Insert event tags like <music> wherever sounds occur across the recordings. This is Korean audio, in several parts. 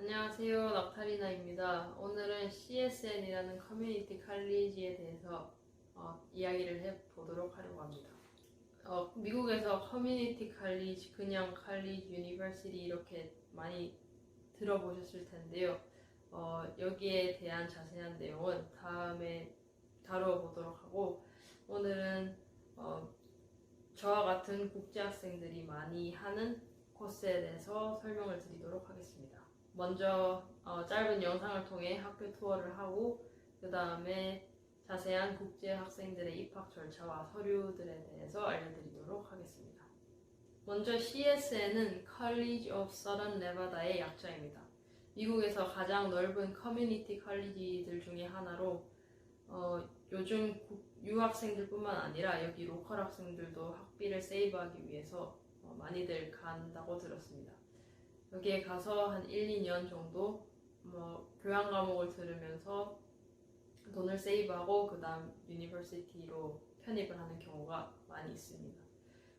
안녕하세요. 낙타리나입니다. 오늘은 CSN이라는 커뮤니티 칼리지에 대해서 어, 이야기를 해보도록 하려고 합니다. 어, 미국에서 커뮤니티 칼리지, 그냥 칼리지, 유니버시티 이렇게 많이 들어보셨을 텐데요. 어, 여기에 대한 자세한 내용은 다음에 다뤄보도록 하고 오늘은 어, 저와 같은 국제 학생들이 많이 하는 코스에 대해서 설명을 드리도록 하겠습니다. 먼저 어, 짧은 영상을 통해 학교 투어를 하고 그 다음에 자세한 국제 학생들의 입학 절차와 서류들에 대해서 알려드리도록 하겠습니다. 먼저 CSN은 College of Southern Nevada의 약자입니다. 미국에서 가장 넓은 커뮤니티 칼리지들 중에 하나로 어, 요즘 국- 유학생들뿐만 아니라 여기 로컬 학생들도 학비를 세이브하기 위해서 어, 많이들 간다고 들었습니다. 여기에 가서 한 1, 2년 정도 뭐 교양 과목을 들으면서 돈을 세이브하고 그 다음 유니버시티로 편입을 하는 경우가 많이 있습니다.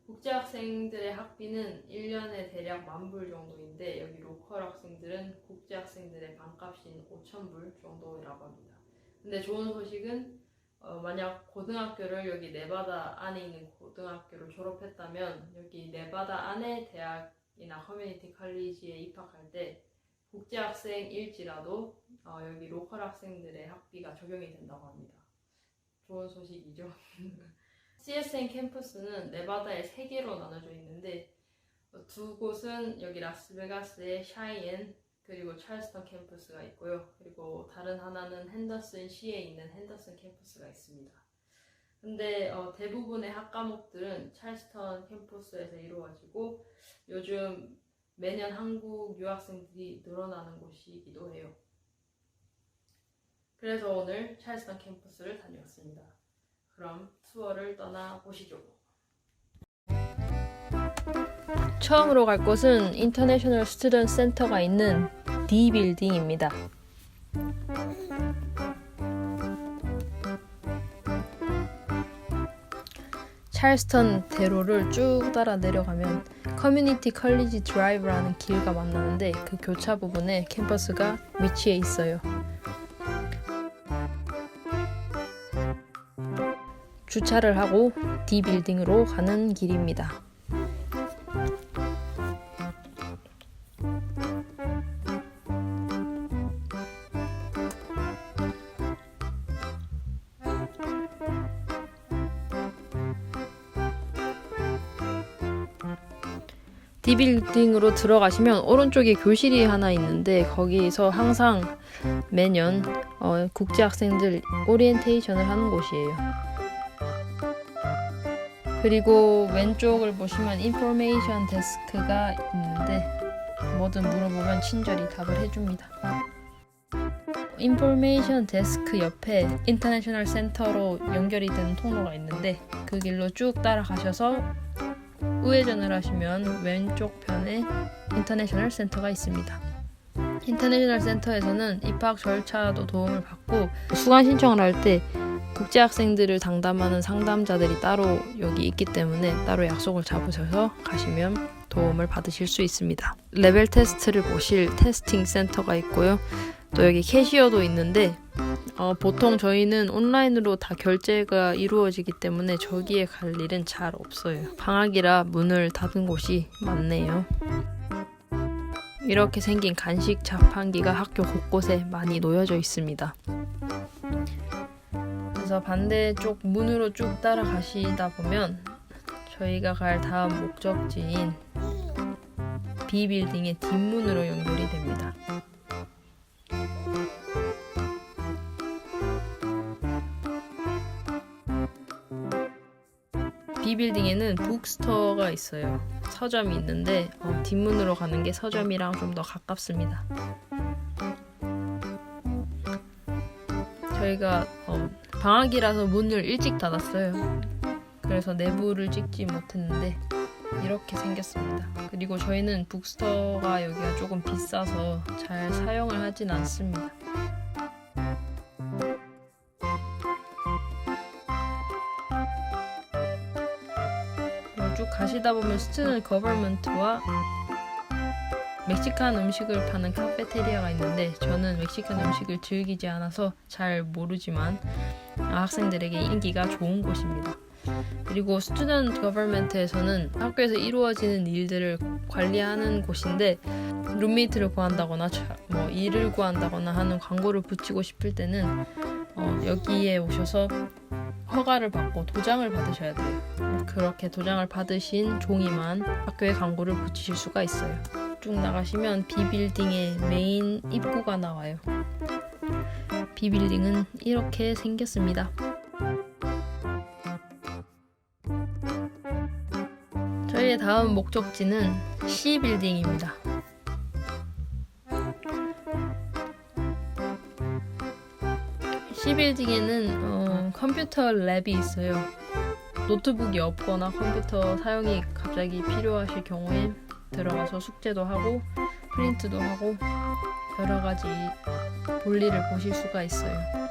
국제 학생들의 학비는 1년에 대략 만불 정도인데 여기 로컬 학생들은 국제 학생들의 반값인 5천 불 정도라고 합니다. 근데 좋은 소식은 어, 만약 고등학교를 여기 네바다 안에 있는 고등학교를 졸업했다면 여기 네바다 안에 대학 이나 커뮤니티 칼리지에 입학할 때 국제 학생일지라도 어, 여기 로컬 학생들의 학비가 적용이 된다고 합니다. 좋은 소식이죠. <laughs> CSN 캠퍼스는 네바다에 세 개로 나눠져 있는데 어, 두 곳은 여기 라스베가스의 샤이엔 그리고 찰스턴 캠퍼스가 있고요. 그리고 다른 하나는 핸더슨 시에 있는 핸더슨 캠퍼스가 있습니다. 근데 어, 대부분의 학 과목들은 찰스턴 캠퍼스에서 이루어지고 요즘 매년 한국 유학생들이 늘어나는 곳이기도 해요. 그래서 오늘 찰스턴 캠퍼스를 다녀왔습니다. 그럼 투어를 떠나 보시죠. 처음으로 갈 곳은 인터내셔널 스튜던트 센터가 있는 D 빌딩입니다. 찰스턴 대로를 쭉 따라 내려가면 커뮤니티 컬리지 드라이브라는 길가 만나는데 그 교차 부분에 캠퍼스가 위치해 있어요. 주차를 하고 D 빌딩으로 가는 길입니다. D 빌딩으로 들어가시면 오른쪽에 교실이 하나 있는데 거기서 항상 매년 어, 국제 학생들 오리엔테이션을 하는 곳이에요. 그리고 왼쪽을 보시면 인포메이션 데스크가 있는데 뭐든 물어보면 친절히 답을 해줍니다. 인포메이션 데스크 옆에 인터내셔널 센터로 연결이 되는 통로가 있는데 그 길로 쭉 따라가셔서 우회전을 하시면 왼쪽 편에 인터내셔널 센터가 있습니다. 인터내셔널 센터에서는 입학 절차도 도움을 받고 수강 신청을 할 때 국제 학생들을 상담하는 상담자들이 따로 여기 있기 때문에 따로 약속을 잡으셔서 가시면 도움을 받으실 수 있습니다. 레벨 테스트를 보실 테스팅 센터가 있고요. 또 여기 캐시어도 있는데 어, 보통 저희는 온라인으로 다 결제가 이루어지기 때문에 저기에 갈 일은 잘 없어요. 방학이라 문을 닫은 곳이 많네요. 이렇게 생긴 간식 자판기가 학교 곳곳에 많이 놓여져 있습니다. 그래서 반대쪽 문으로 쭉 따라가시다 보면 저희가 갈 다음 목적지인 B 빌딩의 뒷문으로 연결이 됩니다. B 빌딩에는 북스토어가 있어요. 서점이 있는데 어, 뒷문으로 가는 게 서점이랑 좀 더 가깝습니다. 저희가 어, 방학이라서 문을 일찍 닫았어요. 그래서 내부를 찍지 못했는데 이렇게 생겼습니다. 그리고 저희는 북스토어가 여기가 조금 비싸서 잘 사용을 하진 않습니다. 가시다 보면 스튜던트 거버먼트와 멕시칸 음식을 파는 카페테리아가 있는데 저는 멕시칸 음식을 즐기지 않아서 잘 모르지만 학생들에게 인기가 좋은 곳입니다. 그리고 스튜던트 거버먼트에서는 학교에서 이루어지는 일들을 관리하는 곳인데 룸메이트를 구한다거나 자- 뭐 일을 구한다거나 하는 광고를 붙이고 싶을 때는 어, 여기에 오셔서 허가를 받고 도장을 받으셔야 돼요. 그렇게 도장을 받으신 종이만 학교에 광고를 붙이실 수가 있어요. 쭉 나가시면 비빌딩의 메인 입구가 나와요. 비빌딩은 이렇게 생겼습니다. 저희의 다음 목적지는 C 빌딩입니다. C 빌딩에는 어, 컴퓨터 랩이 있어요. 노트북이 없거나 컴퓨터 사용이 갑자기 필요하실 경우에 들어가서 숙제도 하고 프린트도 하고 여러 가지 볼일을 보실 수가 있어요.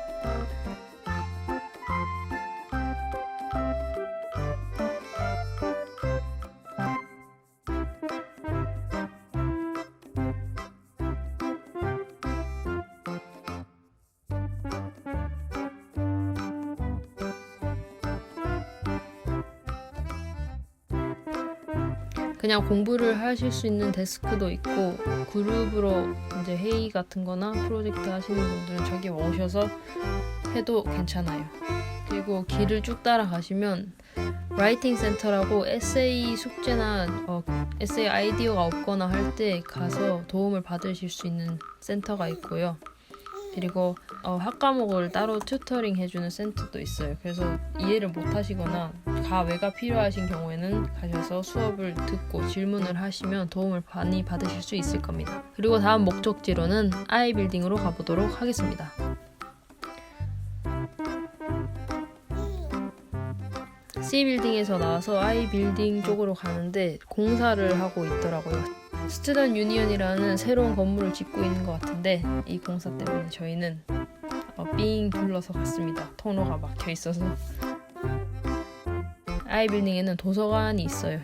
그냥 공부를 하실 수 있는 데스크도 있고 그룹으로 이제 회의 같은 거나 프로젝트 하시는 분들은 저기 오셔서 해도 괜찮아요. 그리고 길을 쭉 따라가시면 라이팅 센터라고 에세이 숙제나 어, 에세이 아이디어가 없거나 할 때 가서 도움을 받으실 수 있는 센터가 있고요. 그리고 어, 학과목을 따로 튜터링 해주는 센터도 있어요. 그래서 이해를 못 하시거나 가외가 필요하신 경우에는 가셔서 수업을 듣고 질문을 하시면 도움을 많이 받으실 수 있을 겁니다. 그리고 다음 목적지로는 I 빌딩으로 가보도록 하겠습니다. C 빌딩에서 나와서 I 빌딩 쪽으로 가는데 공사를 하고 있더라고요. 스튜던 유니언이라는 새로운 건물을 짓고 있는 것 같은데 이 공사 때문에 저희는 어, 삥 둘러서 갔습니다. 통로가 막혀 있어서. I 빌딩에는 도서관이 있어요.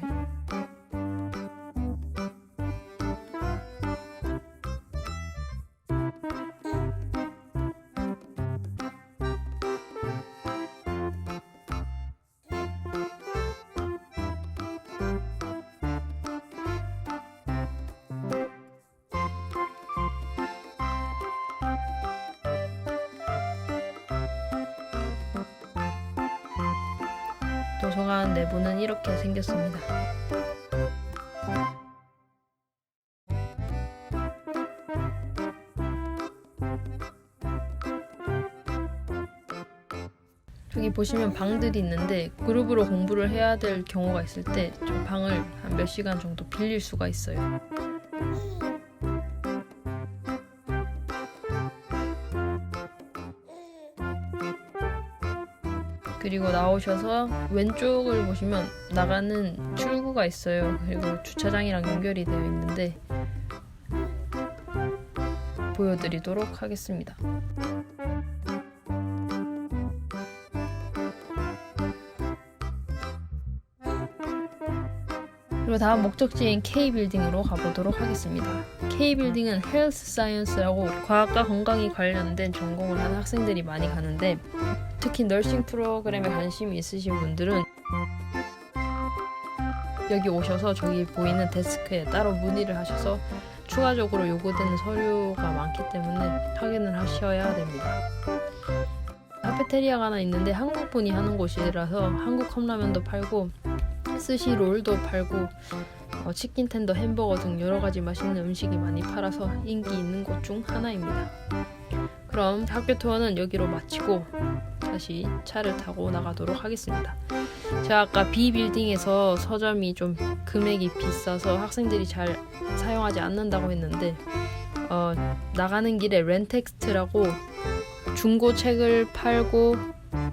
보시면 방들이 있는데 그룹으로 공부를 해야 될 경우가 있을 때저 방을 한 몇 시간 정도 빌릴 수가 있어요. 그리고 나오셔서 왼쪽을 보시면 나가는 출구가 있어요. 그리고 주차장이랑 연결이 되어 있는데 보여드리도록 하겠습니다. 그리고 다음 목적지인 K 빌딩으로 가보도록 하겠습니다. K 빌딩은 헬스 사이언스라고 과학과 건강이 관련된 전공을 하는 학생들이 많이 가는데 특히 널싱 프로그램에 관심이 있으신 분들은 여기 오셔서 저기 보이는 데스크에 따로 문의를 하셔서 추가적으로 요구되는 서류가 많기 때문에 확인을 하셔야 됩니다. 카페테리아가 하나 있는데 한국 분이 하는 곳이라서 한국 컵라면도 팔고 스시 롤도 팔고 어, 치킨 텐더 햄버거 등 여러 가지 맛있는 음식이 많이 팔아서 인기 있는 곳 중 하나입니다. 그럼 학교 투어는 여기로 마치고 다시 차를 타고 나가도록 하겠습니다. 제가 아까 B 빌딩에서 서점이 좀 금액이 비싸서 학생들이 잘 사용하지 않는다고 했는데 어, 나가는 길에 렌텍스트라고 중고 책을 팔고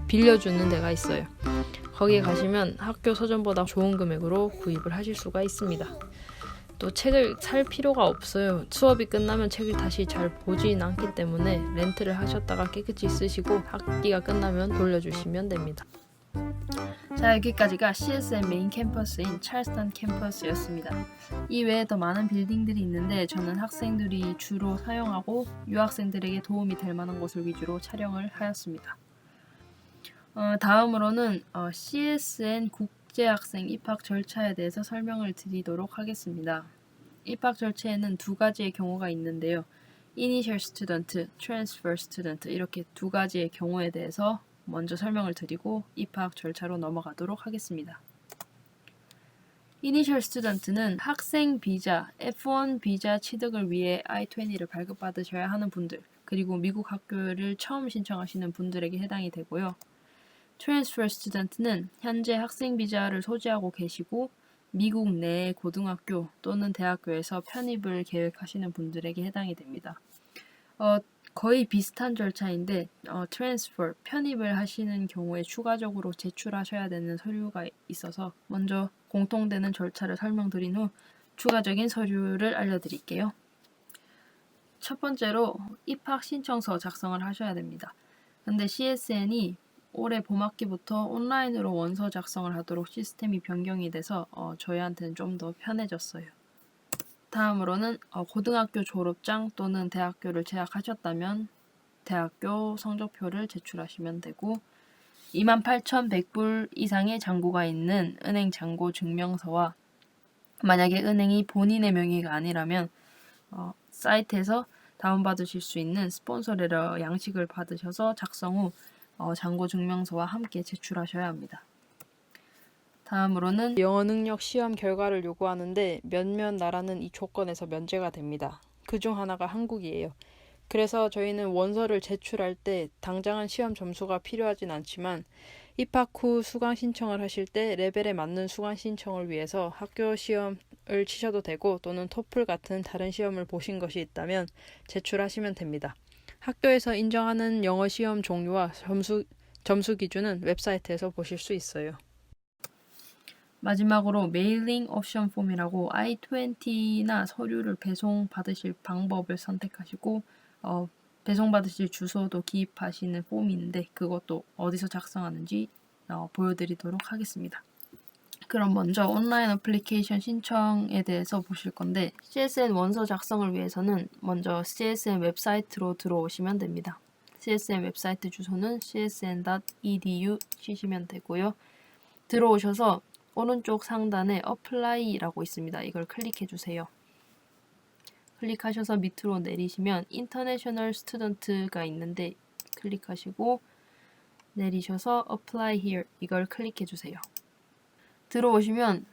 빌려주는 데가 있어요. 거기에 가시면 학교 서점보다 좋은 금액으로 구입을 하실 수가 있습니다. 또 책을 살 필요가 없어요. 수업이 끝나면 책을 다시 잘 보진 않기 때문에 렌트를 하셨다가 깨끗이 쓰시고 학기가 끝나면 돌려주시면 됩니다. 자 여기까지가 CSM 메인 캠퍼스인 찰스턴 캠퍼스였습니다. 이 외에 더 많은 빌딩들이 있는데 저는 학생들이 주로 사용하고 유학생들에게 도움이 될 만한 곳을 위주로 촬영을 하였습니다. 어, 다음으로는 어, CSN 국제학생 입학 절차에 대해서 설명을 드리도록 하겠습니다. 입학 절차에는 두 가지의 경우가 있는데요. Initial Student, Transfer Student 이렇게 두 가지의 경우에 대해서 먼저 설명을 드리고 입학 절차로 넘어가도록 하겠습니다. Initial Student는 학생 비자, F1 비자 취득을 위해 I-20를 발급받으셔야 하는 분들, 그리고 미국 학교를 처음 신청하시는 분들에게 해당이 되고요. Transfer Student는 현재 학생 비자를 소지하고 계시고 미국 내 고등학교 또는 대학교에서 편입을 계획하시는 분들에게 해당이 됩니다. 어, 거의 비슷한 절차인데 어, 트랜스퍼 편입을 하시는 경우에 추가적으로 제출하셔야 되는 서류가 있어서 먼저 공통되는 절차를 설명드린 후 추가적인 서류를 알려드릴게요. 첫 번째로 입학 신청서 작성을 하셔야 됩니다. 근데 CSN이 올해 봄학기부터 온라인으로 원서 작성을 하도록 시스템이 변경이 돼서 어, 저희한테는 좀 더 편해졌어요. 다음으로는 어, 고등학교 졸업장 또는 대학교를 재학하셨다면 대학교 성적표를 제출하시면 되고 28,100불 이상의 잔고가 있는 은행 잔고 증명서와 만약에 은행이 본인의 명의가 아니라면 어, 사이트에서 다운받으실 수 있는 스폰서 레터 양식을 받으셔서 작성 후 어, 잔고 증명서와 함께 제출하셔야 합니다. 다음으로는 영어 능력 시험 결과를 요구하는데 몇몇 나라는 이 조건에서 면제가 됩니다. 그 중 하나가 한국이에요. 그래서 저희는 원서를 제출할 때 당장은 시험 점수가 필요하진 않지만 입학 후 수강 신청을 하실 때 레벨에 맞는 수강 신청을 위해서 학교 시험을 치셔도 되고 또는 토플 같은 다른 시험을 보신 것이 있다면 제출하시면 됩니다. 학교에서 인정하는 영어 시험 종류와 점수, 점수 기준은 웹사이트에서 보실 수 있어요. 마지막으로 메일링 옵션 폼이라고 i20나 서류를 배송 받으실 방법을 선택하시고 어, 배송 받으실 주소도 기입하시는 폼인데 그것도 어디서 작성하는지 어, 보여드리도록 하겠습니다. 그럼 먼저 온라인 어플리케이션 신청에 대해서 보실 건데 CSN 원서 작성을 위해서는 먼저 CSN 웹사이트로 들어오시면 됩니다. CSN 웹사이트 주소는 csn.edu 치시면 되고요. 들어오셔서 오른쪽 상단에 apply라고 있습니다. 이걸 클릭해 주세요. 클릭하셔서 밑으로 내리시면 International Student가 있는데 클릭하시고 내리셔서 apply here 이걸 클릭해 주세요. 들어오시면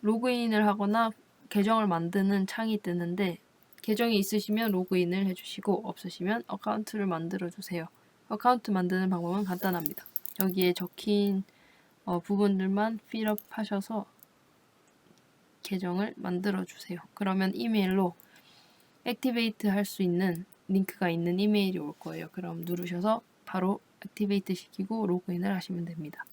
로그인을 하거나 계정을 만드는 창이 뜨는데 계정이 있으시면 로그인을 해주시고 없으시면 어카운트를 만들어 주세요. 어카운트 만드는 방법은 간단합니다. 여기에 적힌 어, 부분들만 필업 하셔서 계정을 만들어 주세요. 그러면 이메일로 액티베이트 할 수 있는 링크가 있는 이메일이 올 거예요. 그럼 누르셔서 바로 액티베이트 시키고 로그인을 하시면 됩니다.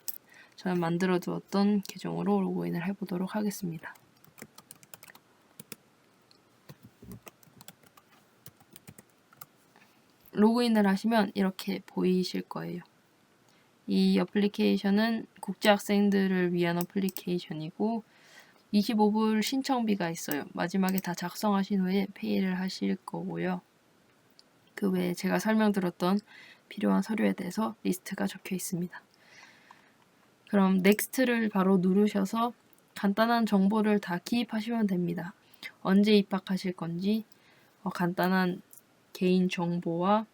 저는 만들어 두었던 계정으로 로그인을 해보도록 하겠습니다. 로그인을 하시면 이렇게 보이실 거예요. 이 어플리케이션은 국제학생들을 위한 어플리케이션이고 25불 신청비가 있어요. 마지막에 다 작성하신 후에 페이를 하실 거고요. 그 외에 제가 설명드렸던 필요한 서류에 대해서 리스트가 적혀 있습니다. 그럼 넥스트를 바로 누르셔서 간단한 정보를 다 기입하시면 됩니다. 언제 입학하실 건지, 어, 간단한 개인 정보와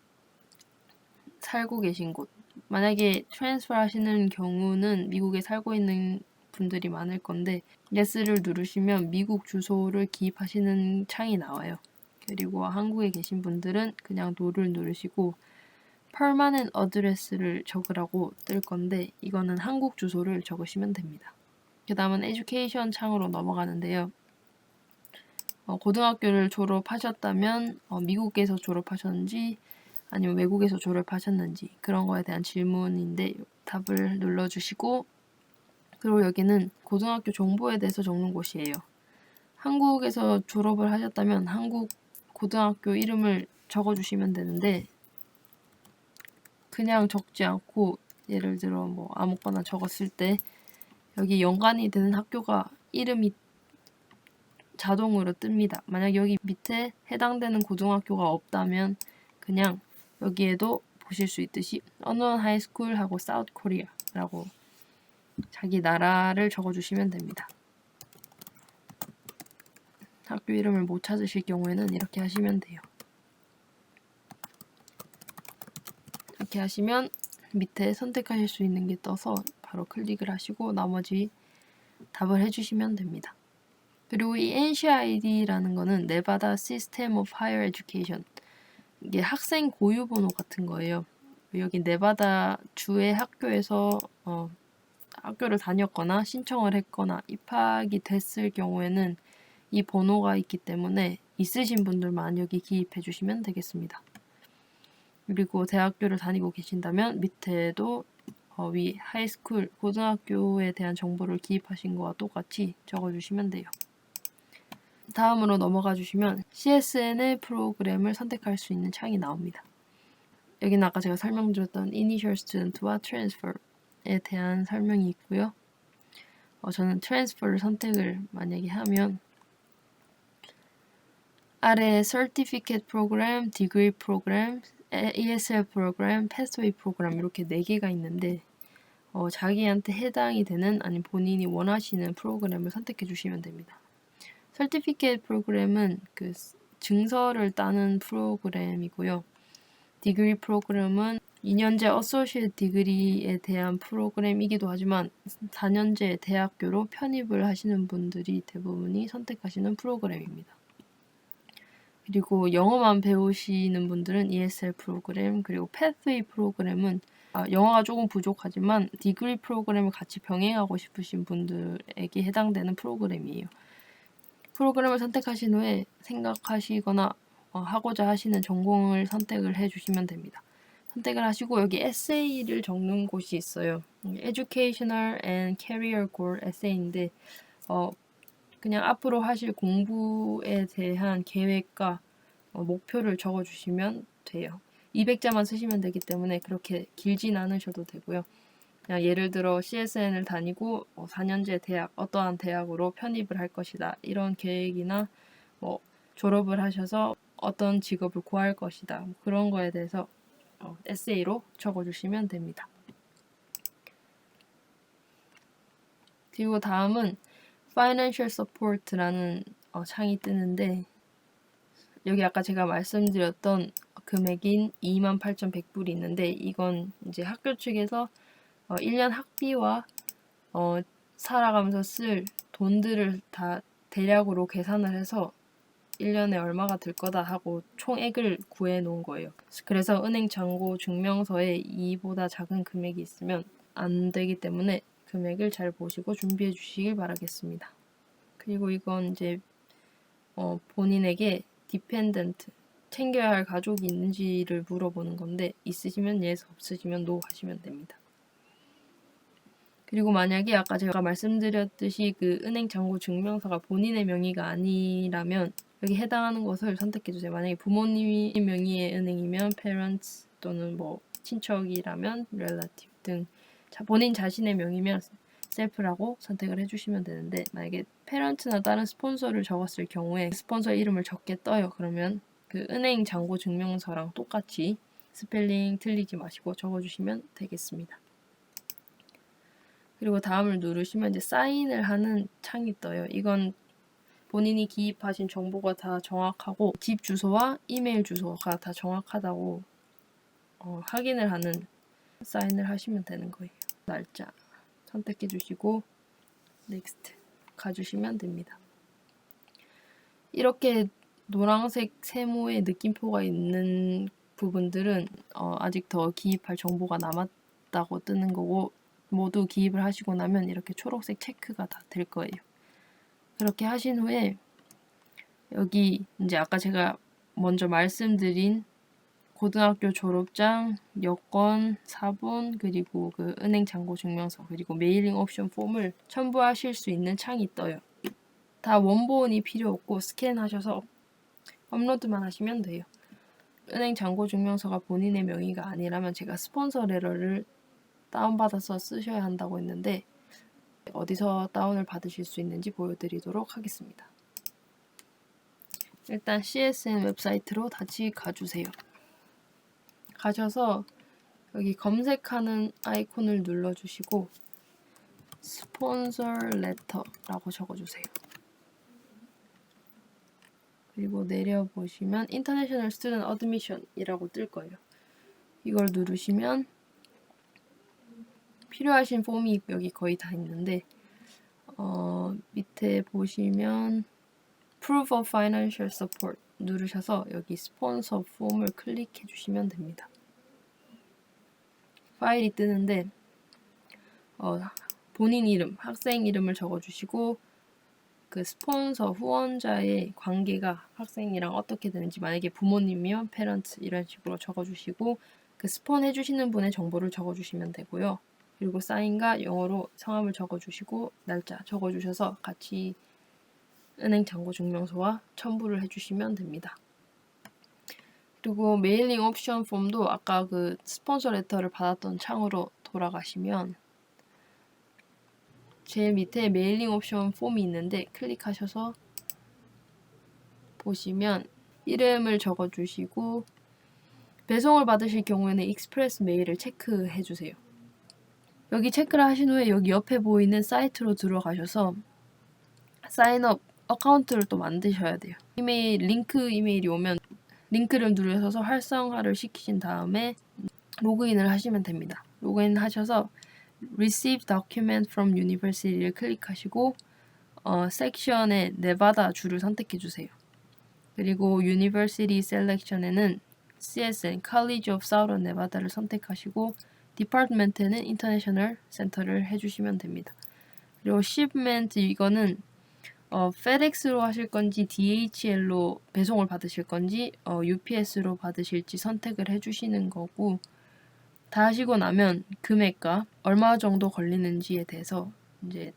살고 계신 곳. 만약에 트랜스퍼 하시는 경우는 미국에 살고 있는 분들이 많을 건데 예스를 누르시면 미국 주소를 기입하시는 창이 나와요. 그리고 한국에 계신 분들은 그냥 노를 누르시고 permanent address를 적으라고 뜰 건데 이거는 한국 주소를 적으시면 됩니다. 그 다음은 education 창으로 넘어가는데요. 어, 고등학교를 졸업하셨다면 어, 미국에서 졸업하셨는지 아니면 외국에서 졸업하셨는지 그런 거에 대한 질문인데 답을 눌러주시고 그리고 여기는 고등학교 정보에 대해서 적는 곳이에요. 한국에서 졸업을 하셨다면 한국 고등학교 이름을 적어주시면 되는데 그냥 적지 않고 예를 들어 뭐 아무거나 적었을 때 여기 연관이 되는 학교가 이름이 자동으로 뜹니다. 만약 여기 밑에 해당되는 고등학교가 없다면 그냥 여기에도 보실 수 있듯이 언원 하이스쿨 하고 사우트 코리아라고 자기 나라를 적어주시면 됩니다. 학교 이름을 못 찾으실 경우에는 이렇게 하시면 돼요. 이렇게 하시면 밑에 선택하실 수 있는 게 떠서 바로 클릭을 하시고 나머지 답을 해주시면 됩니다. 그리고 이 NCID라는 거는 네바다 System of Higher Education 이게 학생 고유 번호 같은 거예요. 여기 네바다 주의 학교에서 어, 학교를 다녔거나 신청을 했거나 입학이 됐을 경우에는 이 번호가 있기 때문에 있으신 분들만 여기 기입해 주시면 되겠습니다. 그리고 대학교를 다니고 계신다면 밑에도 어, 위 하이스쿨 고등학교에 대한 정보를 기입하신 거와 똑같이 적어주시면 돼요. 다음으로 넘어가 주시면 CSN의 프로그램을 선택할 수 있는 창이 나옵니다. 여기는 아까 제가 설명드렸던 Initial Student와 Transfer에 대한 설명이 있고요. 어, 저는 Transfer를 선택을 만약에 하면 아래 Certificate Program, Degree Program, ESL Program, Pathway Program 이렇게 네 개가 있는데 어, 자기한테 해당이 되는 아니면 본인이 원하시는 프로그램을 선택해 주시면 됩니다. Certificate 프로그램은 그 증서를 따는 프로그램이고요. 디그리 프로그램은 2년제 어소시에이트 디그리에 대한 프로그램이기도 하지만 4년제 대학교로 편입을 하시는 분들이 대부분이 선택하시는 프로그램입니다. 그리고 영어만 배우시는 분들은 ESL 프로그램 그리고 Pathway 프로그램은 아, 영어가 조금 부족하지만 디그리 프로그램을 같이 병행하고 싶으신 분들에게 해당되는 프로그램이에요. 프로그램을 선택하신 후에 생각하시거나 어, 하고자 하시는 전공을 선택을 해주시면 됩니다. 선택을 하시고 여기 에세이를 적는 곳이 있어요. Educational and Career Goal 에세이인데 어, 그냥 앞으로 하실 공부에 대한 계획과 어, 목표를 적어주시면 돼요. 200자만 쓰시면 되기 때문에 그렇게 길진 않으셔도 되고요. 그냥 예를 들어 CSN을 다니고 어, 4년제 대학, 어떠한 대학으로 편입을 할 것이다. 이런 계획이나 뭐 졸업을 하셔서 어떤 직업을 구할 것이다. 뭐 그런 거에 대해서 어, 에세이로 적어주시면 됩니다. 그리고 다음은 Financial Support라는 어, 창이 뜨는데 여기 아까 제가 말씀드렸던 금액인 28,100불이 있는데 이건 이제 학교 측에서 어, 1년 학비와 어, 살아가면서 쓸 돈들을 다 대략으로 계산을 해서 1년에 얼마가 들 거다 하고 총액을 구해 놓은 거예요. 그래서 은행 잔고 증명서에 이보다 작은 금액이 있으면 안 되기 때문에 금액을 잘 보시고 준비해 주시길 바라겠습니다. 그리고 이건 이제 어, 본인에게 디펜던트 챙겨야 할 가족이 있는지를 물어보는 건데 있으시면 yes, 없으시면 no 하시면 됩니다. 그리고 만약에 아까 제가 말씀드렸듯이 그 은행 잔고 증명서가 본인의 명의가 아니라면 여기 해당하는 것을 선택해 주세요. 만약에 부모님이 명의의 은행이면 parents 또는 뭐 친척이라면 relative 등 자, 본인 자신의 명의면 셀프라고 선택을 해주시면 되는데 만약에 페런트나 다른 스폰서를 적었을 경우에 스폰서 이름을 적게 떠요. 그러면 그 은행 잔고 증명서랑 똑같이 스펠링 틀리지 마시고 적어주시면 되겠습니다. 그리고 다음을 누르시면 이제 사인을 하는 창이 떠요. 이건 본인이 기입하신 정보가 다 정확하고 집 주소와 이메일 주소가 다 정확하다고 어, 확인을 하는 사인을 하시면 되는 거예요. 날짜 선택해 주시고 넥스트 가주시면 됩니다. 이렇게 노란색 세모의 느낌표가 있는 부분들은 어, 아직 더 기입할 정보가 남았다고 뜨는 거고 모두 기입을 하시고 나면 이렇게 초록색 체크가 다 될 거예요. 그렇게 하신 후에 여기 이제 아까 제가 먼저 말씀드린 고등학교 졸업장, 여권, 사본, 그리고 그 은행 잔고 증명서, 그리고 메일링 옵션 폼을 첨부하실 수 있는 창이 떠요. 다 원본이 필요 없고 스캔하셔서 업로드만 하시면 돼요. 은행 잔고 증명서가 본인의 명의가 아니라면 제가 스폰서 레터를 다운받아서 쓰셔야 한다고 했는데 어디서 다운을 받으실 수 있는지 보여드리도록 하겠습니다. 일단 CSN 웹사이트로 다시 가주세요. 가셔서 여기 검색하는 아이콘을 눌러주시고 스폰서 레터라고 적어주세요. 그리고 내려보시면 인터내셔널 스튜던트 어드미션이라고 뜰 거예요. 이걸 누르시면 필요하신 폼이 여기 거의 다 있는데 어, 밑에 보시면 Proof of Financial Support 누르셔서 여기 스폰서 폼을 클릭해 주시면 됩니다. 파일이 뜨는데 어, 본인 이름, 학생 이름을 적어주시고 그 스폰서 후원자의 관계가 학생이랑 어떻게 되는지 만약에 부모님이면 페런트 이런 식으로 적어주시고 그 스폰 해주시는 분의 정보를 적어주시면 되고요. 그리고 사인과 영어로 성함을 적어주시고 날짜 적어주셔서 같이 은행 잔고 증명서와 첨부를 해주시면 됩니다. 그리고 메일링 옵션 폼도 아까 그 스폰서 레터를 받았던 창으로 돌아가시면 제일 밑에 메일링 옵션 폼이 있는데 클릭하셔서 보시면 이름을 적어주시고 배송을 받으실 경우에는 익스프레스 메일을 체크해 주세요. 여기 체크를 하신 후에 여기 옆에 보이는 사이트로 들어가셔서 사인업 어카운트를 또 만드셔야 돼요. 이메일 링크 이메일이 오면 링크를 누르셔서 활성화를 시키신 다음에 로그인을 하시면 됩니다. 로그인 하셔서 Receive Document from University를 클릭하시고 어, 섹션에 네바다 주를 선택해 주세요. 그리고 University Selection에는 CSN College of Southern Nevada를 선택하시고 디파트먼트는 인터내셔널 센터를 해주시면 됩니다. 그리고 shipment 이거는 어, FedEx로 하실 건지 DHL로 배송을 받으실 건지 어, UPS로 받으실지 선택을 해주시는 거고 다 하시고 나면 금액과 얼마 정도 걸리는지에 대해서 이제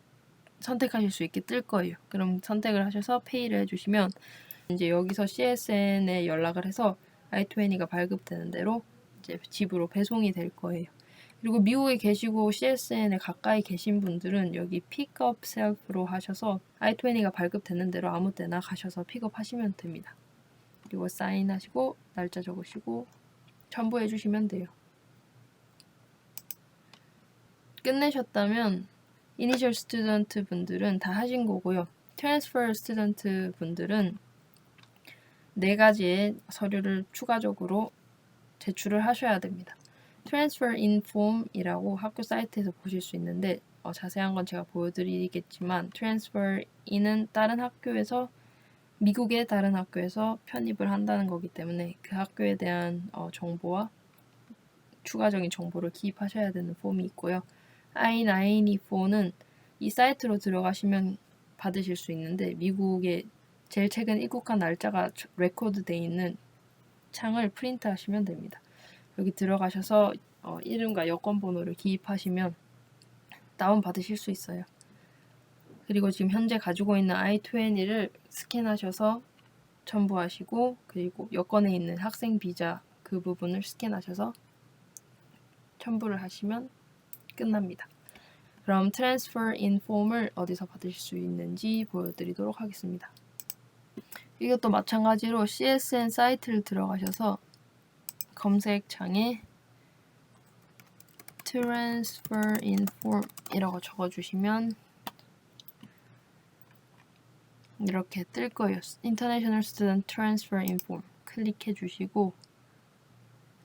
선택하실 수 있게 뜰 거예요. 그럼 선택을 하셔서 페이를 해주시면 이제 여기서 CSN에 연락을 해서 i20가 발급되는 대로 이제 집으로 배송이 될 거예요. 그리고 미국에 계시고 CSN에 가까이 계신 분들은 여기 픽업 셀프로 하셔서 i20가 발급되는 대로 아무 때나 가셔서 픽업하시면 됩니다. 그리고 사인하시고 날짜 적으시고 첨부해 주시면 돼요. 끝내셨다면 이니셜 스튜던트 분들은 다 하신 거고요. 트랜스퍼 스튜던트 분들은 네 가지의 서류를 추가적으로 제출을 하셔야 됩니다. Transfer in Form이라고 학교 사이트에서 보실 수 있는데 어, 자세한 건 제가 보여드리겠지만 Transfer in은 다른 학교에서 미국의 다른 학교에서 편입을 한다는 거기 때문에 그 학교에 대한 어, 정보와 추가적인 정보를 기입하셔야 되는 폼이 있고요. I-924는 이 사이트로 들어가시면 받으실 수 있는데 미국의 제일 최근 입국한 날짜가 레코드돼 있는 창을 프린트 하시면 됩니다. 여기 들어가셔서 어, 이름과 여권 번호를 기입하시면 다운 받으실 수 있어요. 그리고 지금 현재 가지고 있는 i20를 스캔하셔서 첨부하시고 그리고 여권에 있는 학생 비자 그 부분을 스캔하셔서 첨부를 하시면 끝납니다. 그럼 트랜스퍼 인 폼을 어디서 받으실 수 있는지 보여드리도록 하겠습니다. 이것도 마찬가지로 CSN 사이트를 들어가셔서 검색창에 transfer in form 이라고 적어주시면 이렇게 뜰 거예요. International Student Transfer in Form 클릭해 주시고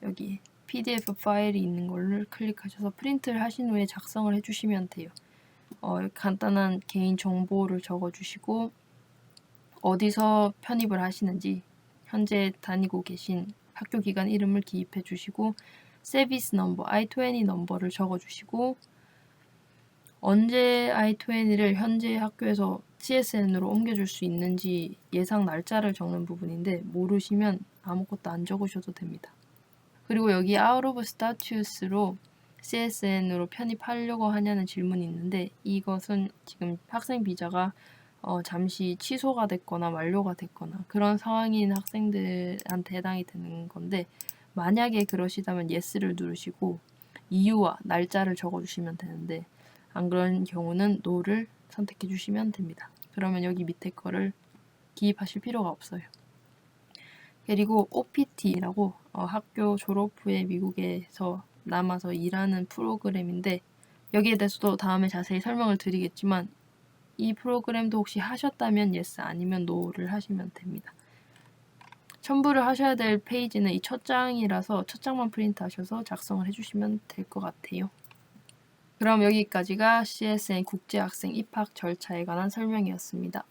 여기 PDF 파일이 있는 걸를 클릭하셔서 프린트를 하신 후에 작성을 해주시면 돼요. 어, 간단한 개인 정보를 적어주시고 어디서 편입을 하시는지 현재 다니고 계신 학교 기관 이름을 기입해 주시고 서비스 넘버 i20 넘버를 적어 주시고 언제 i20를 현재 학교에서 CSN으로 옮겨줄 수 있는지 예상 날짜를 적는 부분인데 모르시면 아무것도 안 적으셔도 됩니다. 그리고 여기 out of status로 CSN으로 편입하려고 하냐는 질문이 있는데 이것은 지금 학생 비자가 어, 잠시 취소가 됐거나 만료가 됐거나 그런 상황인 학생들한테 해당이 되는 건데 만약에 그러시다면 yes를 누르시고 이유와 날짜를 적어주시면 되는데 안 그런 경우는 no를 선택해 주시면 됩니다. 그러면 여기 밑에 거를 기입하실 필요가 없어요. 그리고 OPT라고 어, 학교 졸업 후에 미국에서 남아서 일하는 프로그램인데 여기에 대해서도 다음에 자세히 설명을 드리겠지만 이 프로그램도 혹시 하셨다면 yes 아니면 no를 하시면 됩니다. 첨부를 하셔야 될 페이지는 이 첫 장이라서 첫 장만 프린트 하셔서 작성을 해주시면 될 것 같아요. 그럼 여기까지가 CSN 국제학생 입학 절차에 관한 설명이었습니다.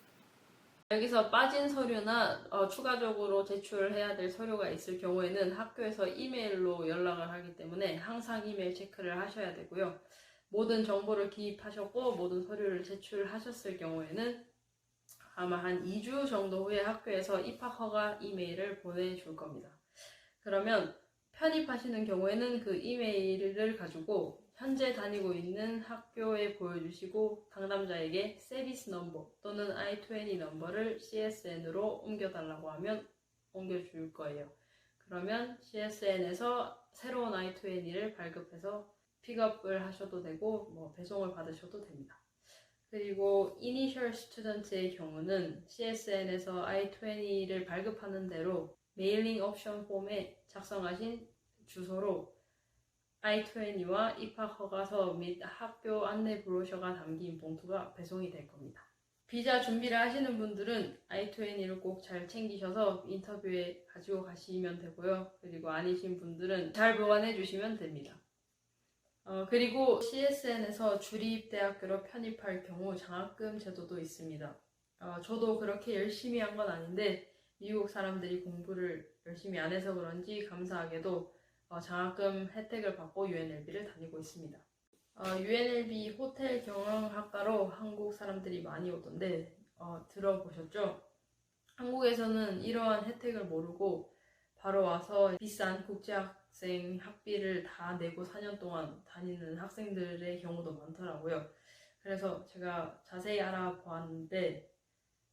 여기서 빠진 서류나 어, 추가적으로 제출해야 될 서류가 있을 경우에는 학교에서 이메일로 연락을 하기 때문에 항상 이메일 체크를 하셔야 되고요. 모든 정보를 기입하셨고 모든 서류를 제출하셨을 경우에는 아마 한 2주 정도 후에 학교에서 입학 허가 이메일을 보내줄 겁니다. 그러면 편입하시는 경우에는 그 이메일을 가지고 현재 다니고 있는 학교에 보여주시고 당담자에게 세비스 넘버 또는 I-20 넘버를 CSN으로 옮겨달라고 하면 옮겨줄 거예요. 그러면 CSN에서 새로운 I-20를 발급해서 픽업을 하셔도 되고 뭐 배송을 받으셔도 됩니다. 그리고 이니셜 스튜던트의 경우는 CSN에서 I-20를 발급하는 대로 메일링 옵션 폼에 작성하신 주소로 I-20와 입학 허가서 및 학교 안내 브로셔가 담긴 봉투가 배송이 될 겁니다. 비자 준비를 하시는 분들은 I-20를 꼭 잘 챙기셔서 인터뷰에 가지고 가시면 되고요. 그리고 아니신 분들은 잘 보관해 주시면 됩니다. 어, 그리고 CSN에서 주립대학교로 편입할 경우 장학금 제도도 있습니다. 어, 저도 그렇게 열심히 한 건 아닌데 미국 사람들이 공부를 열심히 안 해서 그런지 감사하게도 어, 장학금 혜택을 받고 UNLV를 다니고 있습니다. 어, UNLV 호텔 경영학과로 한국 사람들이 많이 오던데 어, 들어보셨죠? 한국에서는 이러한 혜택을 모르고 바로 와서 비싼 국제학 생 학비를 다 내고 4년 동안 다니는 학생들의 경우도 많더라고요. 그래서 제가 자세히 알아보았는데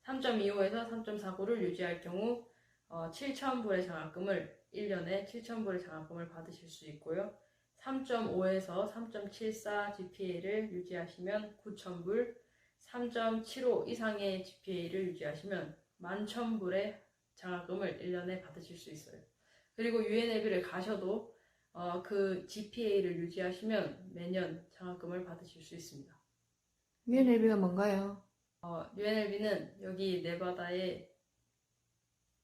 3.25에서 3.49를 유지할 경우 어, 7,000불의 장학금을 1년에 7,000불의 장학금을 받으실 수 있고요. 3.5에서 3.74 GPA를 유지하시면 9,000불, 3.75 이상의 GPA를 유지하시면 11,000불의 장학금을 1년에 받으실 수 있어요. 그리고 UNLV를 가셔도 어, 그 GPA를 유지하시면 매년 장학금을 받으실 수 있습니다. UNLV가 뭔가요? 어, UNLV는 여기 네바다의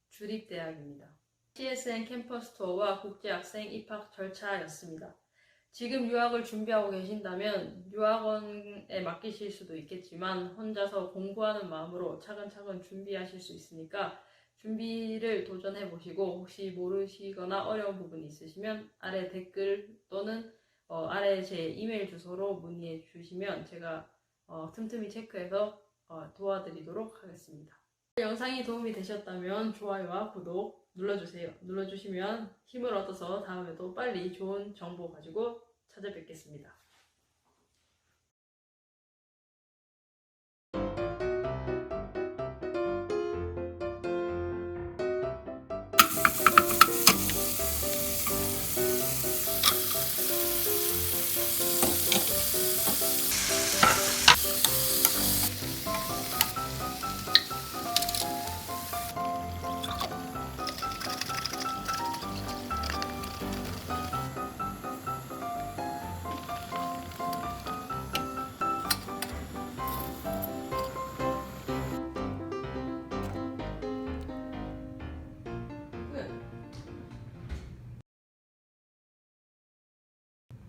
주립대학입니다. CSN 캠퍼스 투어와 국제학생 입학 절차였습니다. 지금 유학을 준비하고 계신다면 유학원에 맡기실 수도 있겠지만 혼자서 공부하는 마음으로 차근차근 준비하실 수 있으니까 준비를 도전해 보시고 혹시 모르시거나 어려운 부분이 있으시면 아래 댓글 또는 어, 아래 제 이메일 주소로 문의해 주시면 제가 어, 틈틈이 체크해서 어, 도와드리도록 하겠습니다. 영상이 도움이 되셨다면 좋아요와 구독 눌러주세요. 눌러주시면 힘을 얻어서 다음에도 빨리 좋은 정보 가지고 찾아뵙겠습니다.